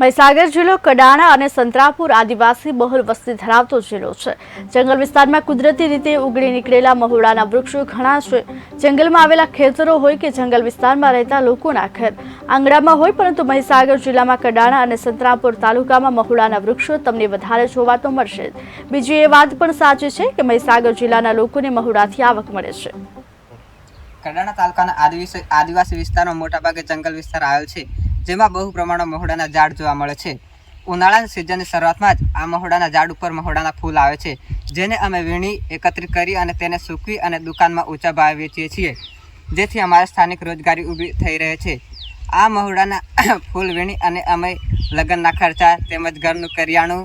મહીસાગર જિલ્લો, કડાણા અને સંતરાપુર આદિવાસી બહુલ વસ્તી ધરાવતો જિલ્લો છે. જંગલ વિસ્તારમાં કુદરતી રીતે ઉગડી નીકળેલા મહુડાના વૃક્ષો ઘણા છે. જંગલમાં આવેલા ખેતરો હોય કે જંગલ વિસ્તારમાં રહેતા લોકોના ઘર. આંગણામાં હોય, પરંતુ મહીસાગર જિલ્લામાં કડાણા અને સંતરાપુર તાલુકામાં મહુડાના વૃક્ષો તમને વધારે જોવા તો મળશે બીજી એ વાત પણ સાચી છે કે મહીસાગર જિલ્લાના લોકોને મહુડાથી આવક મળે છે. કડાણા તાલુકાના આદિવાસી આદિવાસી વિસ્તારમાં મોટાભાગે જંગલ વિસ્તાર આવેલ છે. જેમાં બહુ પ્રમાણમાં મહોડાના ઝાડ જોવા મળે છે. ઉનાળાની સિઝનની શરૂઆતમાં જ આ મહોડાના ઝાડ ઉપર મહોડાના ફૂલ આવે છે, જેને અમે વીણી એકત્રિત કરી અને તેને સૂકવી અને દુકાનમાં ઊંચા ભાવે વેચીએ છીએ, જેથી અમારે સ્થાનિક રોજગારી ઊભી થઈ રહે છે. આ મહોડાના ફૂલ વીણી અને અમે લગ્નના ખર્ચા તેમજ ઘરનું કરિયાણું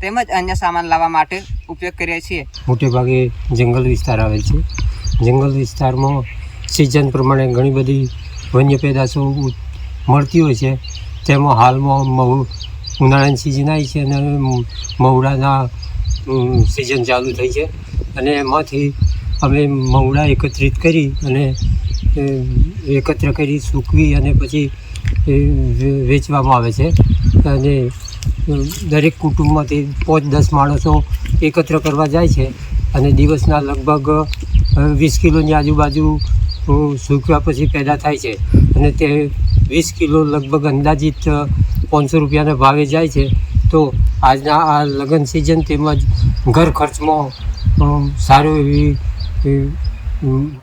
તેમજ અન્ય સામાન લાવવા માટે ઉપયોગ કરીએ છીએ. મોટે ભાગે જંગલ વિસ્તાર આવેલ છે. જંગલ વિસ્તારમાં સિઝન પ્રમાણે ઘણી બધી વન્ય પેદાશો મળતી હોય છે. તેમાં હાલમાં મહુ ઉનાળાની સિઝન આવી છે અને મહુડાના સિઝન ચાલુ થઈ છે. અને એમાંથી અમે મહુડા એકત્રિત કરી અને એકત્ર કરી સૂકવી અને પછી વેચવામાં આવે છે. અને દરેક કુટુંબમાંથી પાંચ દસ માણસો એકત્ર કરવા જાય છે. અને દિવસના લગભગ વીસ કિલોની આજુબાજુ અ, પછી પેદા થાય છે. અને તે વીસ કિલો લગભગ અંદાજિત પાંચસો રૂપિયાના ભાવે જાય છે. તો આજના આ લગ્ન સિઝન તેમજ ઘર ખર્ચમાં સારું એવી